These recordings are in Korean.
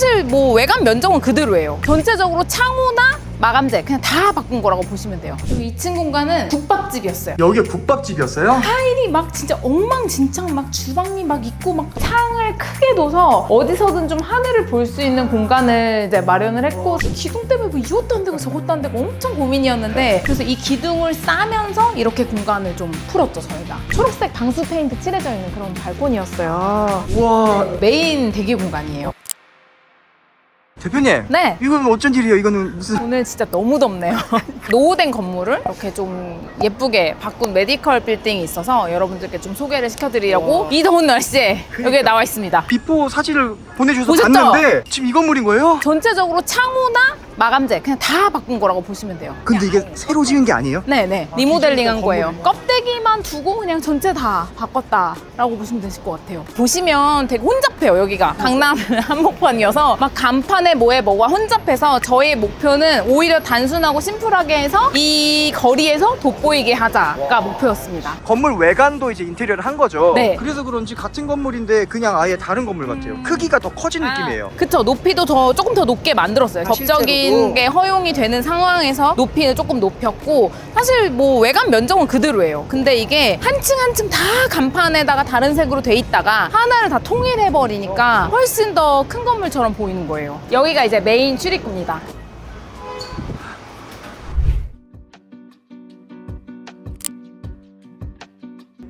사실 뭐 외관 면적은 그대로예요. 전체적으로 창호나 마감재 그냥 다 바꾼 거라고 보시면 돼요. 그리고 2층 공간은 국밥집이었어요. 여기가 국밥집이었어요? 타일이 막 진짜 엉망진창 막 주방이 막 있고 막 창을 크게 둬서 어디서든 좀 하늘을 볼 수 있는 공간을 이제 마련을 했고 기둥 때문에 뭐 이것도 안 되고 저것도 안 되고 엄청 고민이었는데 그래서 이 기둥을 싸면서 이렇게 공간을 좀 풀었죠 저희가 초록색 방수 페인트 칠해져 있는 그런 발코니였어요 우와 메인 대기 공간이에요 대표님 네 이건 어쩐 일이에요 이거는 무슨 오늘 진짜 너무 덥네요. 노후된 건물을 이렇게 좀 예쁘게 바꾼 메디컬 빌딩이 있어서 여러분들께 좀 소개를 시켜드리려고 이 더운 날씨에 여기에 나와 있습니다. 비포 사진을 보내주셔서 보셨죠? 봤는데 지금 이 건물인 거예요? 전체적으로 창호나 마감재 그냥 다 바꾼 거라고 보시면 돼요. 근데 이게 새로 지은 게 아니에요? 네네 아, 리모델링한 거예요. 껍데기만 두고 그냥 전체 다 바꿨다라고 보시면 되실 것 같아요. 보시면 되게 혼잡해요 여기가 강남 한복판이어서 막 간판에 뭐에 뭐가 혼잡해서 저희 목표는 오히려 단순하고 심플하게 해서 이 거리에서 돋보이게 하자가 목표였습니다. 건물 외관도 이제 인테리어를 한 거죠. 네. 그래서 그런지 같은 건물인데 그냥 아예 다른 건물 같아요. 크기가 더 커진 느낌이에요. 그쵸 높이도 더 조금 더 높게 만들었어요. 아, 법적인 실제로도? 게 허용이 되는 상황에서 높이는 조금 높였고 사실 뭐 외관 면적은 그대로예요. 근데 이게 한 층 한 층 다 간판에다가 다른 색으로 돼 있다가 하나를 다 통일해 버리니까 훨씬 더 큰 건물처럼 보이는 거예요. 여기가 이제 메인 출입구입니다.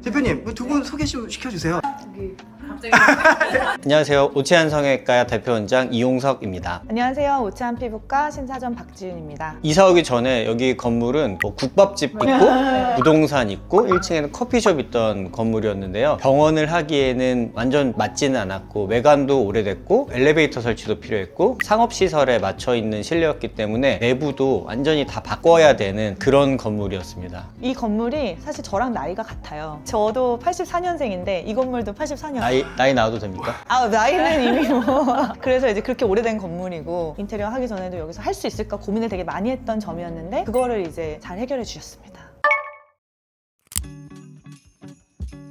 대표님 두 분 소개 좀 시켜주세요. 안녕하세요. 오치안 성형외과 대표 원장 이용석입니다. 안녕하세요. 오치안 피부과 신사전 박지윤입니다. 이사 오기 전에 여기 건물은 뭐 국밥집 있고 부동산 있고 1층에는 커피숍 있던 건물이었는데요. 병원을 하기에는 완전 맞지는 않았고 외관도 오래됐고 엘리베이터 설치도 필요했고 상업시설에 맞춰 있는 실내였기 때문에 내부도 완전히 다 바꿔야 되는 그런 건물이었습니다. 이 건물이 사실 저랑 나이가 같아요. 저도 84년생인데 이 건물도 84년. 나이, 나이 나와도 됩니까? 아, 나이는 이미 뭐. 그래서 이제 그렇게 오래된 건물이고 인테리어 하기 전에도 여기서 할 수 있을까 고민을 되게 많이 했던 점이었는데 그거를 이제 잘 해결해 주셨습니다.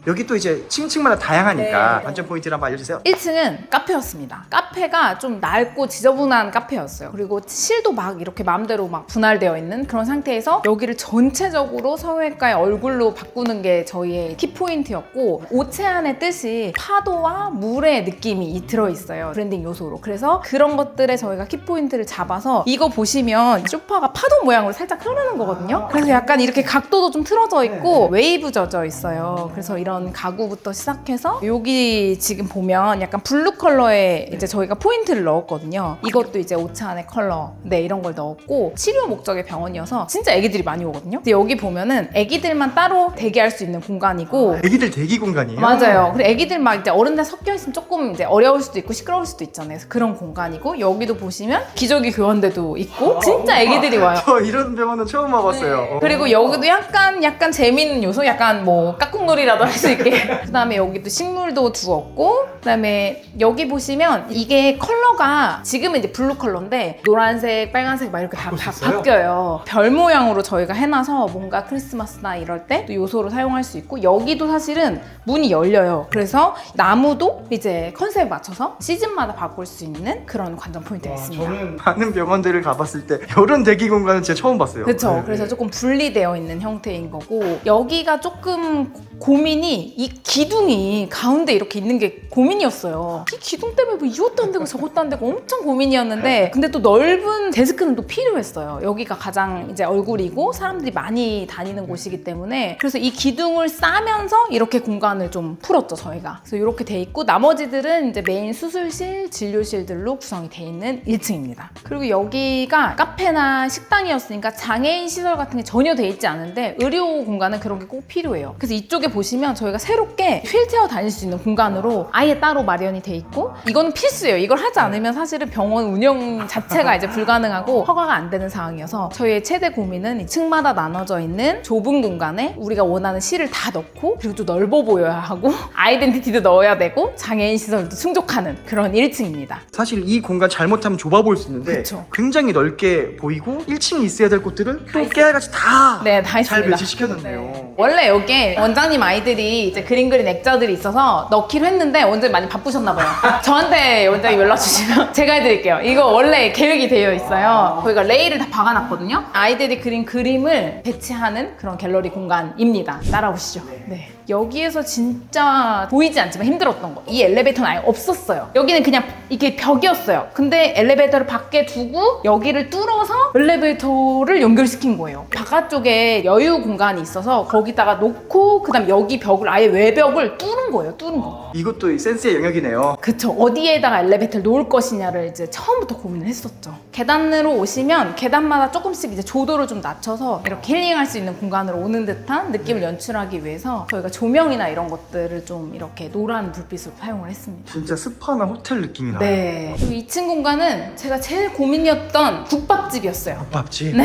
여기 또 이제 층층마다 다양하니까 네. 관전 포인트를 한번 알려주세요. 1층은 카페였습니다. 카페가 좀 낡고 지저분한 카페였어요. 그리고 실도 막 이렇게 마음대로 막 분할되어 있는 그런 상태에서 여기를 전체적으로 성형외과의 얼굴로 바꾸는 게 저희의 키포인트였고 오체안의 뜻이 파도와 물의 느낌이 들어있어요. 브랜딩 요소로. 그래서 그런 것들에 저희가 키포인트를 잡아서 이거 보시면 소파가 파도 모양으로 살짝 흐르는 거거든요. 그래서 약간 이렇게 각도도 좀 틀어져 있고 웨이브 져져 있어요. 그래서 이런 가구부터 시작해서 여기 지금 보면 약간 블루 컬러에 이제 저희가 포인트를 넣었거든요. 이것도 이제 오차안의 컬러, 네 이런 걸 넣었고 치료 목적의 병원이어서 진짜 애기들이 많이 오거든요. 근데 여기 보면은 애기들만 따로 대기할 수 있는 공간이고 애기들 대기 공간이에요. 맞아요. 그리고 애기들 막 이제 어른들 섞여 있으면 조금 이제 어려울 수도 있고 시끄러울 수도 있잖아요. 그래서 그런 공간이고 여기도 보시면 기저귀 교환대도 있고 진짜 애기들이 와요. 저 이런 병원은 처음 와봤어요. 어. 그리고 여기도 약간 약간 재밌는 요소, 약간 뭐 깍꿍놀이라도 할수 있게. 그다음에 여기도 식물도 두었고, 그다음에 여기 보시면 이게 컬러가 지금은 이제 블루 컬러인데 노란색, 빨간색 막 이렇게 다, 다 있어요? 바뀌어요. 별 모양으로 저희가 해놔서 뭔가 크리스마스나 이럴 때 또 요소로 사용할 수 있고 여기도 사실은 문이 열려요. 그래서 나무도 이제 컨셉에 맞춰서 시즌마다 바꿀 수 있는 그런 관전 포인트가 있습니다. 저는 많은 병원들을 가봤을 때 이런 대기 공간은 진짜 처음 봤어요. 그렇죠. 네. 그래서 조금 분리되어 있는 형태인 거고 여기가 조금 고민이 이 기둥이 가운데 이렇게 있는 게 고민이었어요. 이 기둥 때문에 뭐 이것도 안 되고 저것도 안 되고 엄청 고민이었는데 근데 또 넓은 데스크는 또 필요했어요. 여기가 가장 이제 얼굴이고 사람들이 많이 다니는 곳이기 때문에 그래서 이 기둥을 싸면서 이렇게 공간을 좀 풀었죠 저희가. 그래서 이렇게 돼 있고 나머지들은 이제 메인 수술실, 진료실들로 구성이 돼 있는 1층입니다. 그리고 여기가 카페나 식당이었으니까 장애인 시설 같은 게 전혀 돼 있지 않은데 의료 공간은 그런 게 꼭 필요해요. 그래서 이쪽에 보시면 저희가 새롭게 휠체어 다닐 수 있는 공간으로 아예 따로 마련이 돼 있고 이거는 필수예요. 이걸 하지 않으면 사실은 병원 운영 자체가 이제 불가능하고 허가가 안 되는 상황이어서 저희의 최대 고민은 이 층마다 나눠져 있는 좁은 공간에 우리가 원하는 실을 다 넣고 그리고 또 넓어 보여야 하고 아이덴티티도 넣어야 되고 장애인 시설도 충족하는 그런 1층입니다. 사실 이 공간 잘못하면 좁아 보일 수 있는데 그쵸. 굉장히 넓게 보이고 1층에 있어야 될 곳들은 또 깨알같이 다 네, 다 있습니다. 배치시켜놨네요. 원래 여기에 원장님 일반임 아 이제 그림 그린 액자들이 있어서 넣기로 했는데 원장님 많이 바쁘셨나 봐요. 저한테 원장님 연락 주시면 제가 해드릴게요. 이거 원래 계획이 되어 있어요. 저희가 레일을 다 박아놨거든요. 아이들이 그린 그림을 배치하는 그런 갤러리 공간입니다. 따라오시죠. 네. 여기에서 진짜 보이지 않지만 힘들었던 거. 이 엘리베이터는 아예 없었어요. 여기는 그냥 이게 벽이었어요. 근데 엘리베이터를 밖에 두고 여기를 뚫어서 엘리베이터를 연결시킨 거예요. 바깥쪽에 여유 공간이 있어서 거기다가 놓고 그다음 여기 벽을 아예 외벽을 뚫은 거예요. 뚫은 거. 이것도 센스의 영역이네요. 그쵸. 어디에다가 엘리베이터를 놓을 것이냐를 이제 처음부터 고민을 했었죠. 계단으로 오시면 계단마다 조금씩 이제 조도를 좀 낮춰서 이렇게 힐링할 수 있는 공간으로 오는 듯한 느낌을 연출하기 위해서 저희가 조명이나 이런 것들을 좀 이렇게 노란 불빛으로 사용을 했습니다. 진짜 스파나 호텔 느낌이 나요. 네. 그리고 2층 공간은 제가 제일 고민이었던 국밥집이었어요. 국밥집.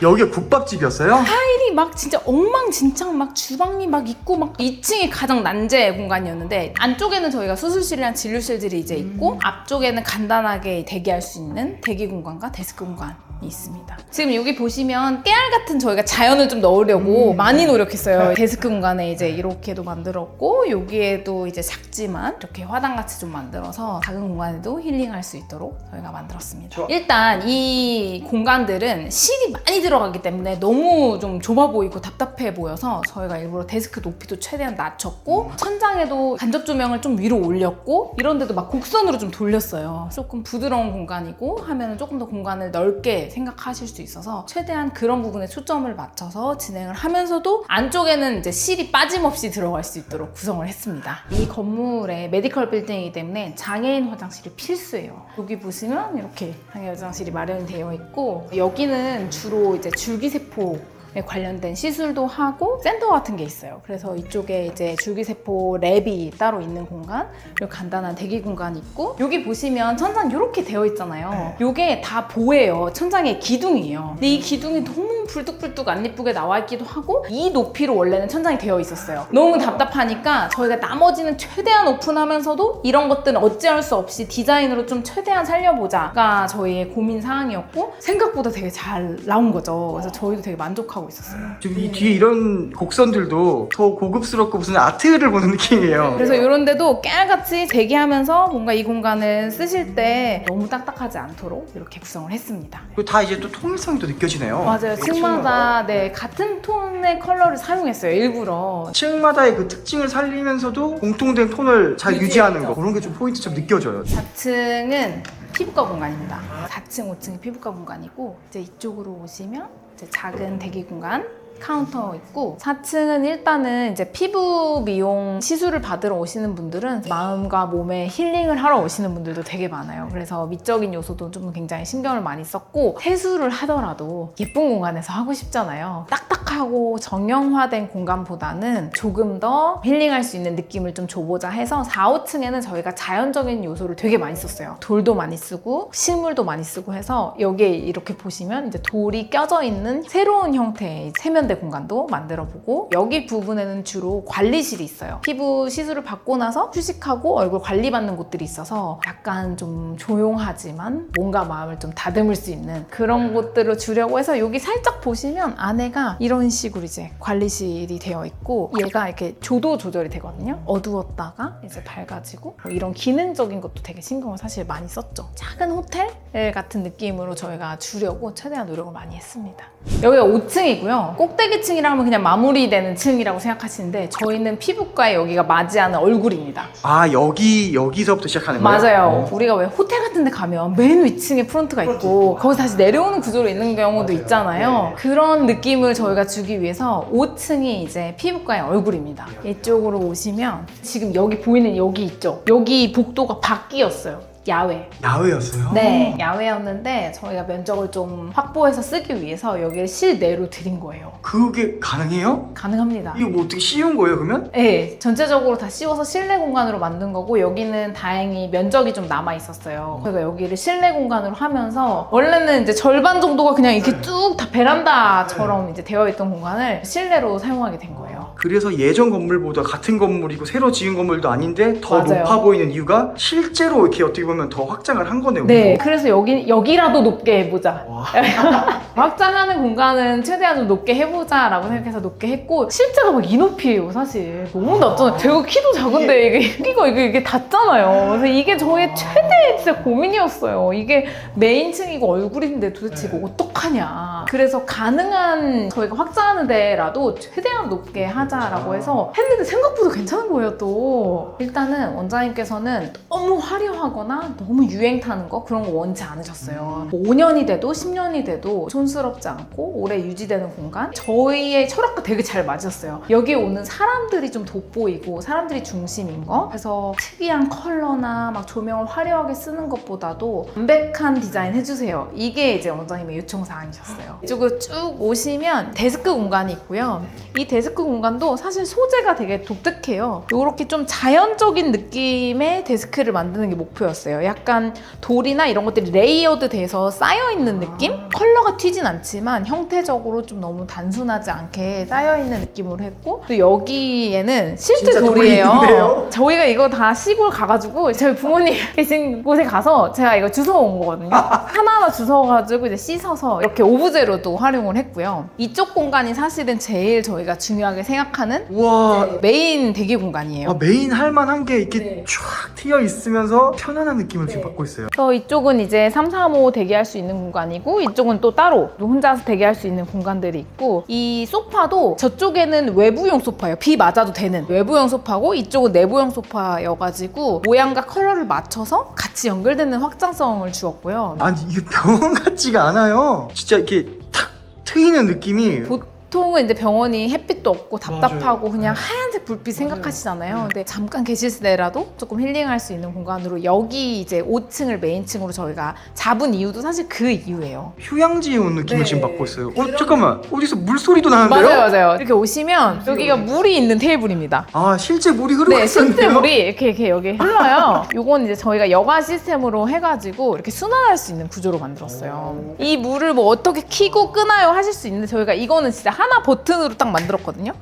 여기가 국밥집이었어요? 타일이 막 진짜 엉망진창 막 주방이 막 있고 막 2층이 가장 난제 공간이었는데 안쪽에는 저희가 수술실이랑 진료실들이 이제 있고 앞쪽에는 간단하게 대기할 수 있는 대기 공간과 데스크 공간이 있습니다. 지금 여기 보시면 깨알 같은 저희가 자연을 좀 넣으려고 많이 노력했어요. 데스크 공간에 이제 이렇게도 만들었고 여기에도 이제 작지만 이렇게 화단같이 좀 만들어서 작은 공간에도 힐링할 수 있도록 저희가 만들었습니다. 저- 일단 이 공간들은 실이 많이 들어가기 때문에 너무 좀 좁아 보이고 답답해 보여서 저희가 일부러 데스크 높이도 최대한 낮췄고 천장에도 간접 조명을 좀 위로 올렸고 이런 데도 막 곡선으로 좀 돌렸어요. 조금 부드러운 공간이고 하면은 조금 더 공간을 넓게 생각하실 수 있어서 최대한 그런 부분에 초점을 맞춰서 진행을 하면서도 안쪽에는 이제 실이 빠짐없이 들어갈 수 있도록 구성을 했습니다. 이 건물의 메디컬 빌딩이기 때문에 장애인 화장실이 필수예요. 여기 보시면 이렇게 장애인 화장실이 마련이 되어 있고 여기는 주로 이제 줄기세포 에 관련된 시술도 하고 센터 같은 게 있어요. 그래서 이쪽에 이제 줄기세포 랩이 따로 있는 공간, 그리고 간단한 대기 공간이 있고 여기 보시면 천장 이렇게 되어 있잖아요. 이게 다 보예요. 천장의 기둥이에요. 근데 이 기둥이 너무 불뚝불뚝 안 예쁘게 나와 있기도 하고 이 높이로 원래는 천장이 되어 있었어요. 너무 답답하니까 저희가 나머지는 최대한 오픈하면서도 이런 것들은 어찌할 수 없이 디자인으로 좀 최대한 살려보자가 저희의 고민 사항이었고 생각보다 되게 잘 나온 거죠. 그래서 저희도 되게 만족하고 있었어요. 지금 이 뒤에 이런 곡선들도 더 고급스럽고 무슨 아트를 보는 느낌이에요. 그래서 이런 데도 깨알같이 대기하면서 뭔가 이 공간을 쓰실 때 너무 딱딱하지 않도록 이렇게 구성을 했습니다. 그리고 다 이제 또 통일성이 또 느껴지네요. 맞아요. 층마다 네, 같은 톤의 컬러를 사용했어요. 일부러. 층마다의 그 특징을 살리면서도 공통된 톤을 잘 유지하는 거 그런 게 좀 포인트 좀 느껴져요. 4층은 피부과 공간입니다. 4층, 5층이 피부과 공간이고 이제 이쪽으로 오시면 작은 대기 공간 카운터 있고 4층은 일단은 이제 피부 미용 시술을 받으러 오시는 분들은 마음과 몸의 힐링을 하러 오시는 분들도 되게 많아요. 그래서 미적인 요소도 좀 굉장히 신경을 많이 썼고 세수를 하더라도 예쁜 공간에서 하고 싶잖아요. 딱딱하고 정형화된 공간보다는 조금 더 힐링할 수 있는 느낌을 좀 줘보자 해서 4, 5층에는 저희가 자연적인 요소를 되게 많이 썼어요. 돌도 많이 쓰고 실물도 많이 쓰고 해서 여기에 이렇게 보시면 이제 돌이 껴져 있는 새로운 형태의 세면 대 공간도 만들어보고 여기 부분에는 주로 관리실이 있어요. 피부 시술을 받고 나서 휴식하고 얼굴 관리받는 곳들이 있어서 약간 좀 조용하지만 뭔가 마음을 좀 다듬을 수 있는 그런 곳들을 주려고 해서 여기 살짝 보시면 안에가 이런 식으로 이제 관리실이 되어 있고 얘가 이렇게 조도 조절이 되거든요. 어두웠다가 이제 밝아지고 뭐 이런 기능적인 것도 되게 신경을 사실 많이 썼죠. 작은 호텔 같은 느낌으로 저희가 주려고 최대한 노력을 많이 했습니다. 여기가 5층이고요. 꼭 대기 층이라 하면 그냥 마무리되는 층이라고 생각하시는데 저희는 피부과에 여기가 맞이하는 얼굴입니다. 아 여기 여기서부터 시작하는 거예요? 맞아요. 우리가 왜 호텔 같은 데 가면 맨 위층에 프론트가 있고 거기서 다시 내려오는 구조로 있는 경우도 있잖아요. 그런 느낌을 저희가 주기 위해서 5층이 이제 피부과의 얼굴입니다. 이쪽으로 오시면 지금 여기 보이는 여기 있죠? 여기 복도가 밖이었어요. 야외. 야외였어요? 네, 야외였는데 저희가 면적을 좀 확보해서 쓰기 위해서 여기를 실내로 드린 거예요. 그게 가능해요? 가능합니다. 이거 뭐 어떻게 씌운 거예요 그러면? 네, 전체적으로 다 씌워서 실내 공간으로 만든 거고 여기는 다행히 면적이 좀 남아 있었어요. 저희가 여기를 실내 공간으로 하면서 원래는 이제 절반 정도가 그냥 이렇게 쭉 다 베란다처럼 이제 되어 있던 공간을 실내로 사용하게 된 거예요. 그래서 예전 건물보다 같은 건물이고 새로 지은 건물도 아닌데 더 맞아요. 높아 보이는 이유가 실제로 이렇게 어떻게 보면 더 확장을 한 거네요. 네, 그래서 여기 여기라도 높게 해보자. 와. 확장하는 공간은 최대한 좀 높게 해보자라고 생각해서 높게 했고 실제가 막 이 높이에요 사실. 너무 낮잖아요. 제가 키도 작은데 이게 여기가 이게, 이게 닿잖아요. 그래서 이게 저의 최대 진짜 고민이었어요. 이게 메인층이고 얼굴인데 도대체 이거 어떡하냐. 그래서 가능한 저희가 확장하는 데라도 최대한 높게 하자라고 해서 했는데 생각보다 괜찮은 거예요 또. 일단은 원장님께서는 너무 화려하거나 너무 유행 타는 거? 그런 거 원치 않으셨어요. 뭐 5년이 돼도 10년이 돼도 촌스럽지 않고 오래 유지되는 공간? 저희의 철학과 되게 잘 맞았어요. 여기 오는 사람들이 좀 돋보이고 사람들이 중심인 거? 그래서 특이한 컬러나 막 조명을 화려하게 쓰는 것보다도 담백한 디자인 해주세요. 이게 이제 원장님의 요청 사항이셨어요. 이쪽으로 쭉 오시면 데스크 공간이 있고요. 이 데스크 공간도 사실 소재가 되게 독특해요. 이렇게 좀 자연적인 느낌의 데스크를 만드는 게 목표였어요 약간 돌이나 이런 것들이 레이어드 돼서 쌓여 있는 느낌? 컬러가 튀진 않지만 형태적으로 좀 너무 단순하지 않게 쌓여 있는 느낌으로 했고 또 여기에는 실제 돌이 돌이에요. 저희가 이거 다 시골 가가지고 저희 부모님 계신 곳에 가서 제가 이거 주워 온 거거든요 하나하나 주워 가지고 이제 씻어서 이렇게 오브제로도 활용을 했고요 이쪽 공간이 사실은 제일 저희가 중요하게 생각하는 우와 메인 대기 공간이에요 아, 메인 할 만한 게 이렇게 네. 쫙 트여 있으면서 편안한 느낌을 지금 받고 있어요. 그래서 이쪽은 이제 3, 3, 5 대기할 수 있는 공간이고 이쪽은 또 따로 혼자서 대기할 수 있는 공간들이 있고 이 소파도 저쪽에는 외부용 소파예요. 비 맞아도 되는 외부용 소파고 이쪽은 내부용 소파여가지고 모양과 컬러를 맞춰서 같이 연결되는 확장성을 주었고요. 아니 이게 병원 같지가 않아요. 진짜 이렇게 탁 트이는 느낌이 보 통은 이제 병원이 햇빛도 없고 답답하고 맞아요. 그냥 네. 하얀색 불빛 생각하시잖아요. 근데 잠깐 계실 때라도 조금 힐링할 수 있는 공간으로 여기 이제 5층을 메인층으로 저희가 잡은 이유도 사실 그 이유예요. 휴양지에 온 느낌을 네. 지금 받고 있어요. 어 잠깐만 어디서 물소리도 나는데요? 맞아요, 맞아요. 이렇게 오시면 여기가 물이 있는 테이블입니다. 아 실제 물이 흐르고 네, 실제 있었네요. 물이 이렇게 이렇게 여기 흘러요. 요건 이제 저희가 여가 시스템으로 해가지고 이렇게 순환할 수 있는 구조로 만들었어요. 이 물을 뭐 어떻게 키고 끄나요 하실 수 있는데 저희가 이거는 진짜 하나 버튼으로 딱 만들었거든요.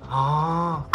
아.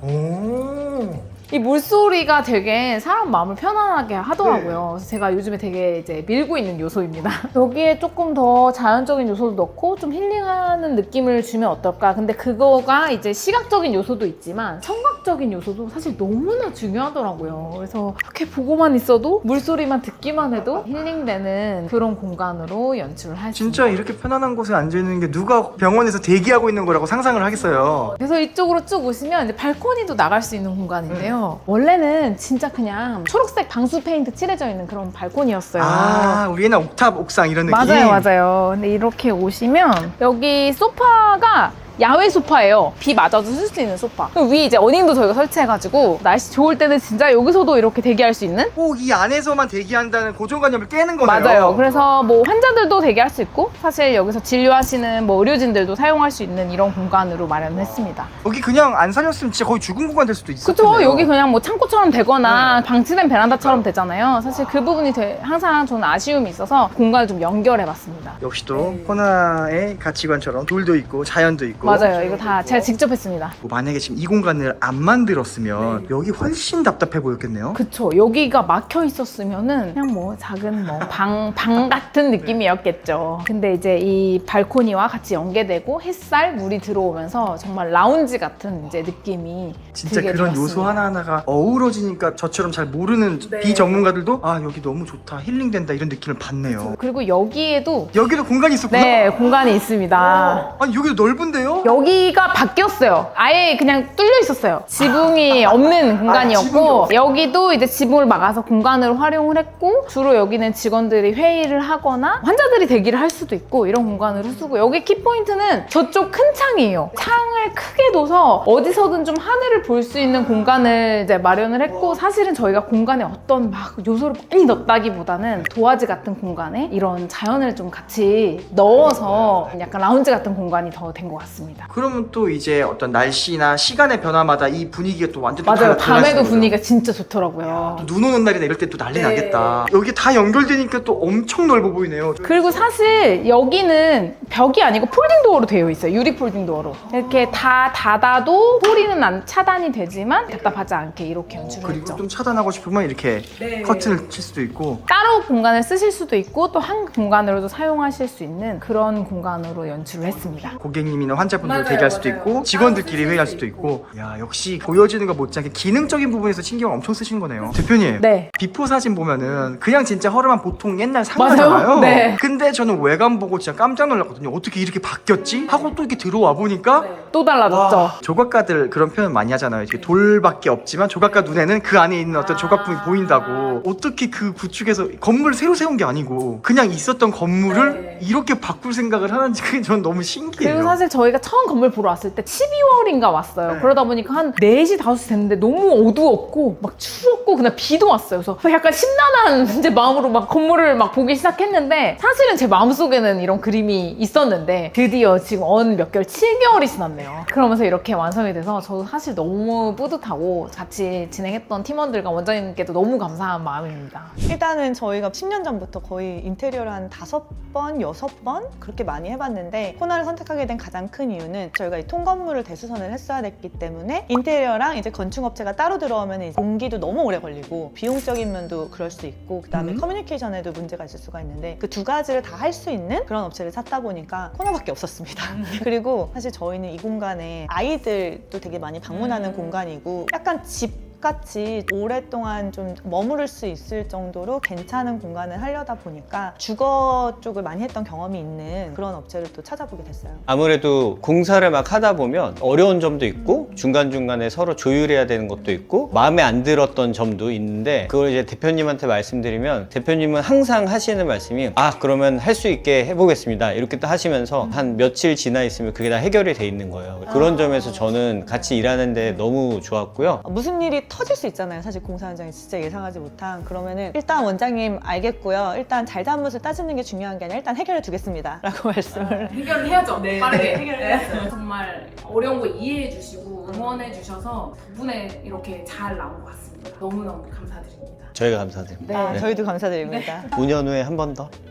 오. 이 물소리가 되게 사람 마음을 편안하게 하더라고요. 그래서 제가 요즘에 되게 이제 밀고 있는 요소입니다. 여기에 조금 더 자연적인 요소도 넣고 좀 힐링하는 느낌을 주면 어떨까. 근데 그거가 이제 시각적인 요소도 있지만 청각적인 요소도 사실 너무나 중요하더라고요. 그래서 이렇게 보고만 있어도 물소리만 듣기만 해도 힐링되는 그런 공간으로 연출을 할수 진짜. 이렇게 편안한 곳에 앉아 있는 게 누가 병원에서 대기하고 있는 거라고 상상을 하겠어요. 그래서 이쪽으로 쭉 오시면 이제 발코니도 나갈 수 있는 공간인데요. 원래는 진짜 그냥 초록색 방수 페인트 칠해져 있는 그런 발코니였어요. 아, 우리 옛날 옥탑 옥상 이런 느낌. 맞아요, 맞아요. 근데 이렇게 오시면 여기 소파가 야외 소파예요. 비 맞아도 쓸 수 있는 소파. 그리고 위에 이제 어닝도 저희가 설치해가지고 날씨 좋을 때는 진짜 여기서도 이렇게 대기할 수 있는 꼭 이 안에서만 대기한다는 고정관념을 깨는 거네요. 맞아요. 그래서 뭐 환자들도 대기할 수 있고 사실 여기서 진료하시는 뭐 의료진들도 사용할 수 있는 이런 공간으로 마련했습니다. 여기 그냥 안 살렸으면 진짜 거의 죽은 공간 될 수도 있을 그쵸? 여기 그냥 뭐 창고처럼 되거나 방치된 베란다처럼 되잖아요. 사실 그 부분이 되- 항상 저는 아쉬움이 있어서 공간을 좀 연결해봤습니다. 역시 또 호나의 가치관처럼 돌도 있고 자연도 있고 맞아요. 이거 다 제가 직접 했습니다. 뭐 만약에 지금 이 공간을 안 만들었으면 여기 훨씬 답답해 보였겠네요. 그쵸. 여기가 막혀 있었으면은 그냥 뭐 작은 뭐 방, 방 같은 느낌이었겠죠. 근데 이제 이 발코니와 같이 연계되고 햇살, 물이 들어오면서 정말 라운지 같은 이제 느낌이 진짜 들게 그런. 요소 하나하나가 어우러지니까 저처럼 잘 모르는 네. 비전문가들도 아 여기 너무 좋다 힐링된다 이런 느낌을 받네요. 그리고 여기에도 여기도 공간이 있었구나. 네, 공간이 있습니다. 아니 여기도 넓은데요? 여기가 바뀌었어요. 아예 그냥 뚫려 있었어요. 지붕이 없는 공간이었고 지붕이 여기도 이제 지붕을 막아서 공간을 활용을 했고 주로 여기는 직원들이 회의를 하거나 환자들이 대기를 할 수도 있고 이런 공간으로 쓰고 여기 키포인트는 저쪽 큰 창이에요. 창을 크게 둬서 어디서든 좀 하늘을 볼 수 있는 공간을 이제 마련을 했고 사실은 저희가 공간에 어떤 막 요소를 많이 넣었다기보다는 도화지 같은 공간에 이런 자연을 좀 같이 넣어서 약간 라운지 같은 공간이 더 된 것 같습니다. 있습니다. 그러면 또 이제 어떤 날씨나 시간의 변화마다 이 분위기가 또 완전 또 맞아요. 달라- 달라지는 밤에도 거죠. 분위기가 진짜 좋더라고요. 또눈 오는 날이나 이럴 때 또 난리 네. 나겠다. 여기 다 연결되니까 또 엄청 넓어 보이네요. 그리고 사실 여기는 벽이 아니고 폴딩 도어로 되어 있어요. 유리 폴딩 도어로. 이렇게 다 닫아도 소리는 안 차단이 되지만 답답하지 않게 이렇게 연출을 그리고 했죠. 좀 차단하고 싶으면 이렇게 네. 커튼을 칠 수도 있고 따로 공간을 쓰실 수도 있고 또 한 공간으로도 사용하실 수 있는 그런 공간으로 연출을 했습니다. 고객님이나 환 자분들 맞아요, 대기할 수도. 있고 직원들끼리 회의할 수도 있고 야 역시 보여지는 것 못지않게 기능적인 부분에서 신경 엄청 쓰시는 거네요 대표님 네. 비포 사진 보면은 그냥 진짜 허름한 보통 옛날 상가잖아요 맞아요. 네. 근데 저는 외관 보고 진짜 깜짝 놀랐거든요 어떻게 이렇게 바뀌었지? 하고 또 이렇게 들어와 보니까 또 달라졌죠. 와, 조각가들 그런 표현 많이 하잖아요. 이렇게 돌밖에 없지만 조각가 눈에는 그 안에 있는 어떤 조각품이 보인다고. 어떻게 그 구축에서 건물을 새로 세운 게 아니고 그냥 있었던 건물을 네. 이렇게 바꿀 생각을 하는지 그게 전 너무 신기해요. 그리고 사실 저희가 처음 건물 보러 왔을 때 12월인가 왔어요. 네. 그러다 보니까 한 4시, 5시 됐는데 너무 어두웠고 막 추웠고 그냥 비도 왔어요. 그래서 약간 심란한 이제 마음으로 막 건물을 막 보기 시작했는데 사실은 제 마음속에는 이런 그림이 있었는데 드디어 지금 언 몇 개월, 7개월이 지났네요. 그러면서 이렇게 완성이 돼서 저도 사실 너무 뿌듯하고 같이 진행했던 팀원들과 원장님께도 너무 감사한 마음입니다. 일단은 저희가 10년 전부터 거의 인테리어를 한 다섯 번, 여섯 번 그렇게 많이 해봤는데 코나를 선택하게 된 가장 큰 이유는 저희가 이 통건물을 대수선을 했어야 됐기 때문에 인테리어랑 이제 건축업체가 따로 들어오면 공기도 너무 오래 걸리고 비용적인 면도 그럴 수 있고 그다음에 음. 커뮤니케이션에도 문제가 있을 수가 있는데 그 두 가지를 다 할 수 있는 그런 업체를 찾다 보니까 코나밖에 없었습니다. 그리고 사실 저희는 이 공간에 아이들도 되게 많이 방문하는 음. 공간이고 약간 집 같이 오랫동안 좀 머무를 수 있을 정도로 괜찮은 공간을 하려다 보니까 주거 쪽을 많이 했던 경험이 있는 그런 업체를 또 찾아보게 됐어요. 아무래도 공사를 막 하다 보면 어려운 점도 있고 중간중간에 서로 조율해야 되는 것도 있고 마음에 안 들었던 점도 있는데 그걸 이제 대표님한테 말씀드리면 대표님은 항상 하시는 말씀이 아 그러면 할 수 있게 해보겠습니다. 이렇게 또 하시면서 한 며칠 지나 있으면 그게 다 해결이 돼 있는 거예요. 그런 점에서 저는 같이 일하는데 너무 좋았고요. 무슨 일이 터질 수 있잖아요. 사실 공사 현장이 진짜 예상하지 못한 그러면은 일단 원장님 알겠고요. 일단 잘잘못을 따지는 게 중요한 게 아니라 일단 해결해 두겠습니다 라고 말씀을 해결을 해야죠. 네, 빠르게. 네, 해결을 해야죠. 정말 어려운 거 이해해 주시고 응원해 주셔서 덕분에 이렇게 잘 나온 것 같습니다. 너무너무 감사드립니다. 저희가 감사드립니다 네, 저희도 감사드립니다. 5년 후에 한 번 더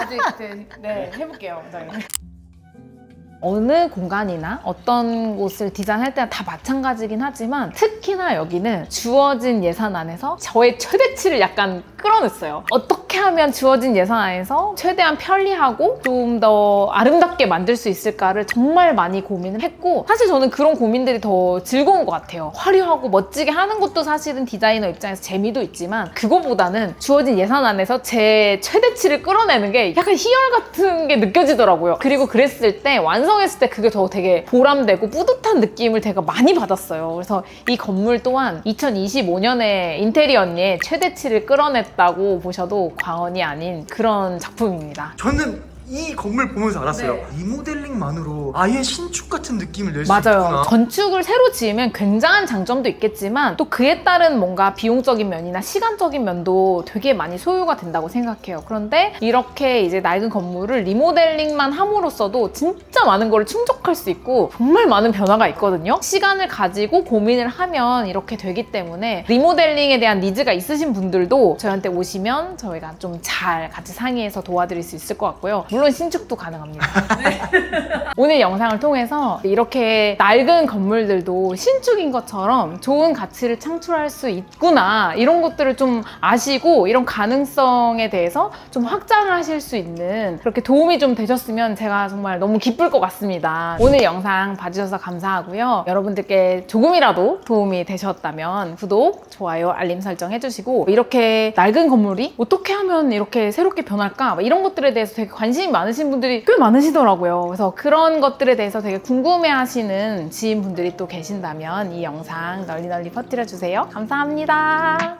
아직 네, 네 해볼게요. 원장님. 어느 공간이나 어떤 곳을 디자인할 때는 다 마찬가지긴 하지만 특히나 여기는 주어진 예산 안에서 저의 최대치를 약간 끌어냈어요. 어떻게 하면 주어진 예산 안에서 최대한 편리하고 좀 더 아름답게 만들 수 있을까를 정말 많이 고민을 했고 사실 저는 그런 고민들이 더 즐거운 것 같아요. 화려하고 멋지게 하는 것도 사실은 디자이너 입장에서 재미도 있지만 그거보다는 주어진 예산 안에서 제 최대치를 끌어내는 게 약간 희열 같은 게 느껴지더라고요. 그리고 그랬을 때 완성했을 때 그게 더 되게 보람되고 뿌듯한 느낌을 제가 많이 받았어요. 그래서 이 건물 또한 2025년에 인테리어 언니의 최대치를 끌어 냈다고 보셔도 과언이 아닌 그런 작품입니다. 저는 이 건물 보면서 알았어요. 네. 리모델링만으로 아예 신축 같은 느낌을 낼수 맞아요. 있구나. 건축을 새로 지으면 굉장한 장점도 있겠지만 또 그에 따른 뭔가 비용적인 면이나 시간적인 면도 되게 많이 소요가 된다고 생각해요. 그런데 이렇게 이제 낡은 건물을 리모델링만 함으로써도 진짜 많은 거를 충족할 수 있고 정말 많은 변화가 있거든요. 시간을 가지고 고민을 하면 이렇게 되기 때문에 리모델링에 대한 니즈가 있으신 분들도 저희한테 오시면 저희가 좀 잘 같이 상의해서 도와드릴 수 있을 것 같고요. 물론 신축도 가능합니다. 오늘 영상을 통해서 이렇게 낡은 건물들도 신축인 것처럼 좋은 가치를 창출할 수 있구나 이런 것들을 좀 아시고 이런 가능성에 대해서 좀 확장을 하실 수 있는 그렇게 도움이 좀 되셨으면 제가 정말 너무 기쁠 것 같습니다. 오늘 영상 봐주셔서 감사하고요. 여러분들께 조금이라도 도움이 되셨다면 구독, 좋아요, 알림 설정 해주시고 이렇게 낡은 건물이 어떻게 하면 이렇게 새롭게 변할까 막 이런 것들에 대해서 되게 관심 이 많으신 분들이 꽤 많으시더라고요. 그래서 그런 것들에 대해서 되게 궁금해하시는 지인분들이 또 계신다면 이 영상 널리 널리 퍼뜨려 주세요. 감사합니다.